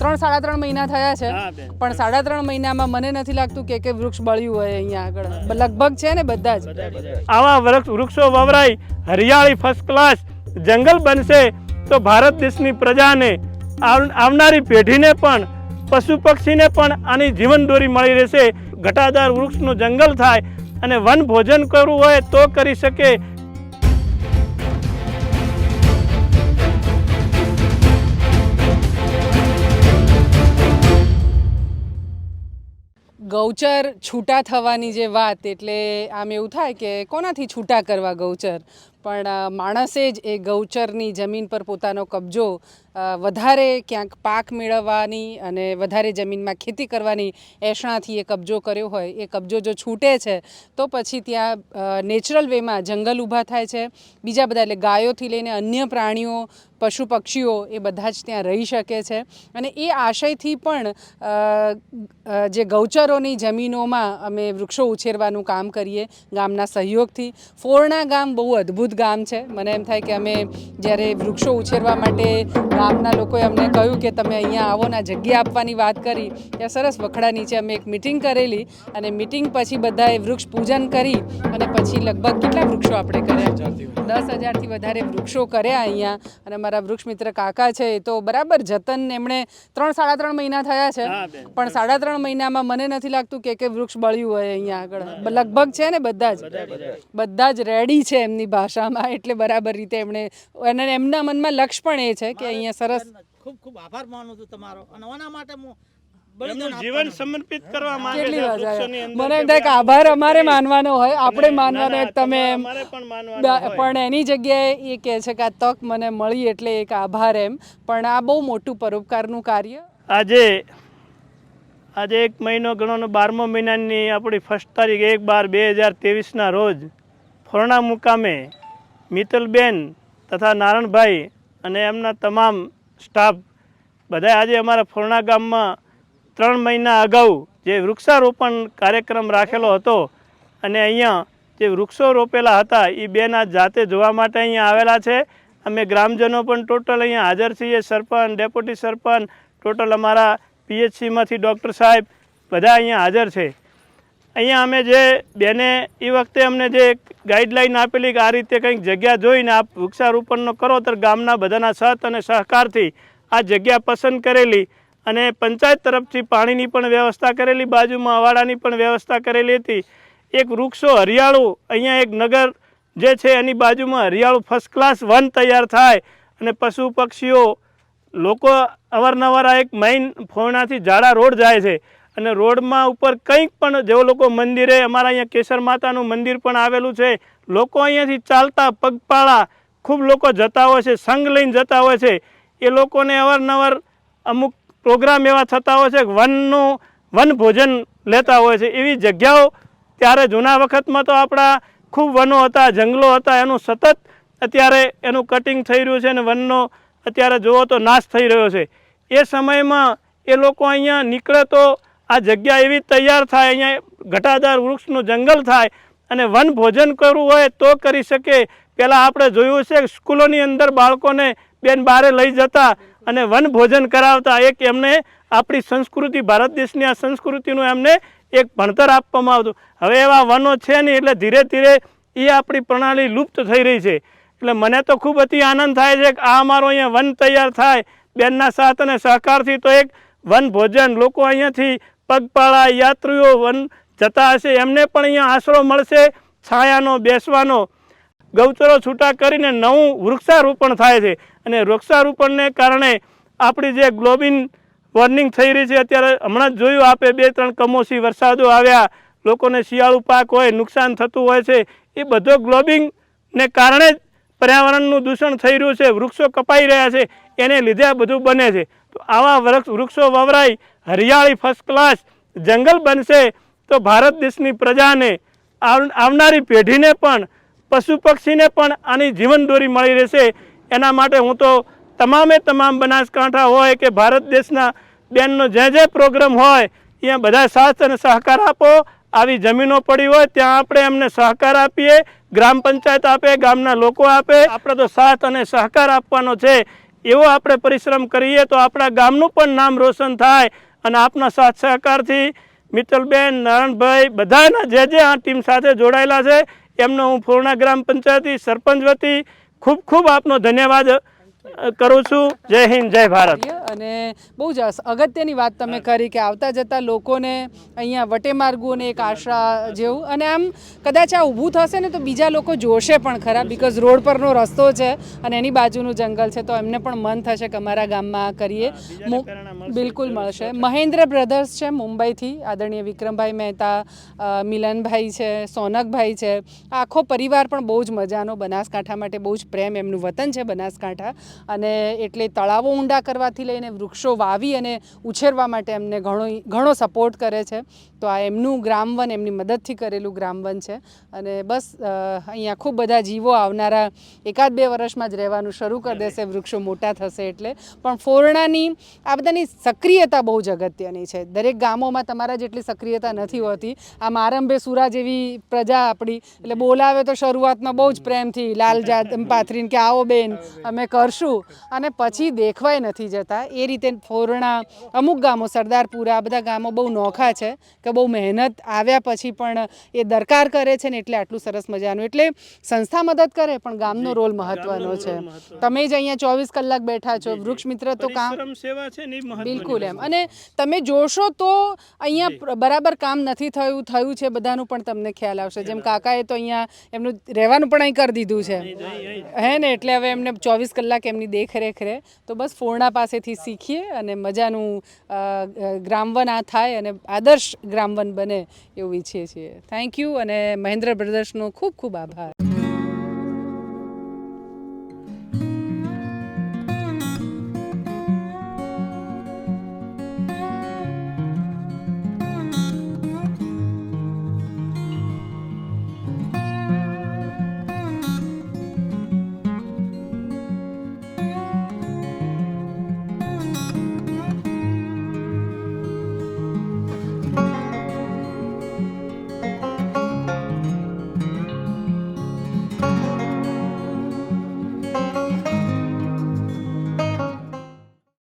ત્રણ સાડા ત્રણ મહિના થયા છે. પણ સાડા ત્રણ મહિનામાં મને નથી લાગતું કે કે વૃક્ષ બળ્યું હોય અહીંયા આગળ. લગભગ છે ને બધા જ. આવા વૃક્ષ વૃક્ષો વવરાઈ હરિયાળી ફર્સ્ટ ક્લાસ જંગલ બનશે તો ભારત દેશની પ્રજાને આવ- આવનારી પેઢીને પણ પશુ પક્ષીને પણ આની જીવન દોરી મળી રહેશે. ઘટાદાર વૃક્ષનું જંગલ થાય અને વન ભોજન કરવું હોય તો કરી શકે. ગૌચર છૂટા થવાની જે વાત, એટલે આમ એવું થાય કે કોનાથી છૂટા કરવા ગૌચર? પણ માણસે જ એ ગૌચરની જમીન પર પોતાનો કબજો વધારે ક્યાંક પાક મેળવવાની અને વધારે જમીનમાં ખેતી કરવાની એશણાથી એ કબજો કર્યો હોય, એ કબજો જો છૂટે છે, તો પછી ત્યાં નેચરલ વેમાં જંગલ ઊભા થાય છે. બીજા બધા એટલે ગાયોથી લઈને અન્ય પ્રાણીઓ પશુ પક્ષીઓ એ બધા જ ત્યાં રહી શકે છે. અને એ આશયથી પણ જે ગૌચરોની જમીનોમાં અમે વૃક્ષો ઉછેરવાનું કામ કરીએ ગામના સહયોગથી. ફોરણા ગામ બહુ અદ્ભુત ગામ છે. મને એમ થાય કે અમે જ્યારે વૃક્ષો ઉછેરવા માટે ગામના લોકોએ અમને કહ્યું કે તમે અહીંયા આવો ને જગ્યા આપવાની વાત કરી ત્યાં સરસ વખડા નીચે અમે એક મિટિંગ કરેલી અને મિટિંગ પછી બધાએ વૃક્ષ પૂજન કરી અને પછી લગભગ કેટલા વૃક્ષો આપણે કર્યા? દસ હજારથી વધારે વૃક્ષો કર્યા અહીંયા અને મારા વૃક્ષ મિત્ર કાકા છે એ તો બરાબર જતન એમણે ત્રણ સાડા ત્રણ મહિના થયા છે. પણ સાડા ત્રણ મહિનામાં મને નથી લાગતું કે કે વૃક્ષ બળ્યું હોય અહીંયા આગળ. લગભગ છે ને બધા જ. બધા જ રેડી છે એમની ભાષામાં એટલે બરાબર રીતે એમણે અને એમના મનમાં લક્ષ્ય પણ એ છે કે અહીંયા સરસ ખૂબ ખૂબ આભાર માનું છું તમારો. અને માટે હું બલિદાન જીવન સમર્પિત કરવા માંગે છે વૃક્ષોની અંદર મને એમ થાય કે આભાર અમારે માનવાનો હોય આપણે માનવાનો તમે એમ. પણ એની જગ્યાએ એ કહે છે કે આ તક મને મળી એટલે એક આભાર એમ. પણ આ બહુ મોટું પરોપકારનું કાર્ય. આજે આજે એક મહિનો ગણોનો બારમો મહિનાની આપણી ફર્સ્ટ તારીખ એક બાર બે હજાર ત્રેવીસના રોજ ફોરણા મુકામે મિત્તલબેન તથા નારણભાઈ અને એમના તમામ સ્ટાફ બધા આજે અમારા ફોરણા ગામમાં ત્રણ મહિના અગાઉ જે વૃક્ષારોપણ કાર્યક્રમ રાખેલો હતો અને અહીંયા જે વૃક્ષો રોપેલા હતા એ બેના જાતે જોવા માટે અહીંયા આવેલા છે. અમે ગ્રામજનો પણ ટોટલ અહીંયા હાજર છીએ. સરપંચ, ડેપ્યુટી સરપંચ, ટોટલ અમારા પીએચસીમાંથી ડૉક્ટર સાહેબ બધા અહીંયા હાજર છે. અહીંયા અમે જે બેને એ વખતે અમને જે ગાઈડલાઈન આપેલી કે આ રીતે કંઈક જગ્યા જોઈને આપ વૃક્ષારોપણનો કરો તો ગામના બધાના સહત અને સહકારથી આ જગ્યા પસંદ કરેલી. અને પંચાયત તરફથી પાણીની પણ વ્યવસ્થા કરેલી, બાજુમાં અવાડાની પણ વ્યવસ્થા કરેલી હતી. એક વૃક્ષો, હરિયાળું, અહીંયા એક નગર જે છે એની બાજુમાં હરિયાળું ફર્સ્ટ ક્લાસ વન તૈયાર થાય અને પશુ પક્ષીઓ, લોકો અવારનવાર આ એક મેઇન ફોણાથી જાડા રોડ જાય છે. અને રોડમાં ઉપર કંઈક પણ જેવો લોકો મંદિરે, અમારા અહીંયા કેસર માતાનું મંદિર પણ આવેલું છે. લોકો અહીંયાથી ચાલતા પગપાળા ખૂબ લોકો જતા હોય છે, સંઘ લઈને જતા હોય છે. એ લોકોને અવારનવાર અમુક પ્રોગ્રામ એવા થતા હોય છે વનનું, વન ભોજન લેતા હોય છે. એવી જગ્યાઓ ત્યારે જૂના વખતમાં તો આપણા ખૂબ વનો હતા, જંગલો હતા, એનું સતત અત્યારે એનું કટિંગ થઈ રહ્યું છે અને વનનો અત્યારે જુઓ તો નાશ થઈ રહ્યો છે. એ સમયમાં એ લોકો અહીંયા નીકળે તો આ જગ્યા એવી તૈયાર થાય, અહીંયા ઘટાદાર વૃક્ષનું જંગલ થાય અને વન ભોજન કરવું હોય તો કરી શકે. પહેલાં આપણે જોયું છે સ્કૂલોની અંદર બાળકોને બેન બારે લઈ જતા અને વન ભોજન કરાવતા એક એમને આપણી સંસ્કૃતિ, ભારત દેશની આ સંસ્કૃતિનું એમને એક ભણતર આપવામાં આવતું. હવે એવા વનો છે નહીં, એટલે ધીરે ધીરે એ આપણી પ્રણાલી લુપ્ત થઈ રહી છે. એટલે મને તો ખૂબ અતિ આનંદ થાય છે કે આ અમારો અહીંયા વન તૈયાર થાય. બેનના સાથ અને સહકારથી તો એક વન ભોજન લોકો અહીંયાથી પગપાળા, યાત્રીઓ વન જતા હશે. એમને પણ અહીંયા આશરો મળશે. છાયાનો, બેસવાનો. ગૌચરો છૂટા કરીને નવું વૃક્ષારોપણ થાય છે. અને વૃક્ષારોપણને કારણે આપણી જે ગ્લોબિન વોર્નિંગ થઈ રહી છે, અત્યારે હમણાં જ જોયું આપે બે ત્રણ કમોસી વરસાદો આવ્યા. લોકોને શિયાળુ પાક હોય, નુકસાન થતું હોય છે. એ બધો ગ્લોબિંગને કારણે જ પર્યાવરણનું દૂષણ થઈ રહ્યું છે. વૃક્ષો કપાઈ રહ્યા છે. એને લીધે આ બધું બને છે. તો આવા વૃક્ષ વવરાય, હરિયાળી ફર્સ્ટ ક્લાસ જંગલ બનશે, તો ભારત દેશની પ્રજાને આવ- આવનારી પેઢીને પણ પશુ પક્ષીને પણ આની જીવન દોરી મળી રહેશે. એના માટે હું તો તમામે તમામ બનાસકાંઠા હોય કે ભારત દેશના બેનનો જે જે પ્રોગ્રામ હોય, ત્યાં બધા સાથ અને સહકાર આપો. આવી જમીનો પડી હોય ત્યાં આપણે એમને સહકાર આપીએ. ગ્રામ પંચાયત આપે, ગામના લોકો આપે. આપણે તો સાથ અને સહકાર આપવાનો છે. એવો આપણે પરિશ્રમ કરીએ તો આપણા ગામનું પણ નામ રોશન થાય અને આપના સાથ સહકારથી મિત્તલબેન, નારણભાઈ બધાના જે જે આ ટીમ સાથે જોડાયેલા છે એમનો હું પૂર્ણા ગ્રામ પંચાયતી સરપંચ વતી ખૂબ ખૂબ આપનો ધન્યવાદ. કરું છું. જય હિન્દ જય ભારત. અને બહુ જ અગત્યની વાત તમે કરી કે આવતા જતા લોકોને અહીંયા વટે માર્ગોને એક આશા જેવું અને આમ કદાચ આ ઊભું થશે ને તો બીજા લોકો જોશે પણ ખરા બીકોઝ રોડ પરનો રસ્તો છે અને એની બાજુનું જંગલ છે તો એમને પણ મન થશે કે અમારા ગામમાં કરીએ. બિલકુલ મળશે. મહેન્દ્ર બ્રધર્સ છે મુંબઈથી આદરણીય વિક્રમભાઈ મહેતા મિલનભાઈ છે સોનકભાઈ છે આખો પરિવાર પણ બહુ જ મજાનો બનાસકાંઠા માટે બહુ જ પ્રેમ એમનું વતન છે બનાસકાંઠા. અને એટલે તળાવો ઊંડા કરવાથી લઈને વૃક્ષો વાવી અને ઉછેરવા માટે એમને ઘણો ઘણો સપોર્ટ કરે છે. તો આ એમનું ગ્રામવન એમની મદદથી કરેલું ગ્રામવન છે. અને બસ અહીંયા ખૂબ બધા જીવો આવનારા એકાદ બે વર્ષમાં જ રહેવાનું શરૂ કરી દેશે. વૃક્ષો મોટા થશે એટલે. પણ ફોરણાની, આ બધાની સક્રિયતા બહુ જ અગત્યની છે. દરેક ગામોમાં તમારા જેટલી સક્રિયતા નથી હોતી. આમ આરંભે સુરા જેવી પ્રજા આપણી. એટલે બોલાવે તો શરૂઆતમાં બહુ જ પ્રેમથી લાલ જાત પાથરીને કે, આવો બેન, અમે કરશું. અને પછી દેખવાય નથી જતા. એ રીતે ફોરણા અમુક ગામો સરદારપુરા આ બધા ગામો બહુ નોખા છે કે બહુ મહેનત આવ્યા પછી પણ એ દરકાર કરે છે ને એટલે આટલું સરસ મજાનું. એટલે સંસ્થા મદદ કરે પણ ગામનો રોલ મહત્વનો છે. તમે જ અહીંયા ચોવીસ કલાક બેઠા છો. વૃક્ષ મિત્ર તો કામ સેવા છે બિલકુલ એમ. અને તમે જોશો તો અહીંયા બરાબર કામ નથી થયું થયું છે બધાનું પણ તમને ખ્યાલ આવશે. જેમ કાકાએ તો અહીંયા એમનું રહેવાનું પણ અહીં કરી દીધું છે. હે ને? એટલે હવે એમને ચોવીસ કલાક એમની દેખરેખ રહે. તો બસ ફોરણા પાસેથી શીખીએ અને મજાનું ગ્રામવન આ થાય અને આદર્શ ગ્રામવન બને એવું ઈચ્છીએ છીએ. થેન્ક યુ અને મહેન્દ્ર બ્રદર્સનો ખૂબ ખૂબ આભાર.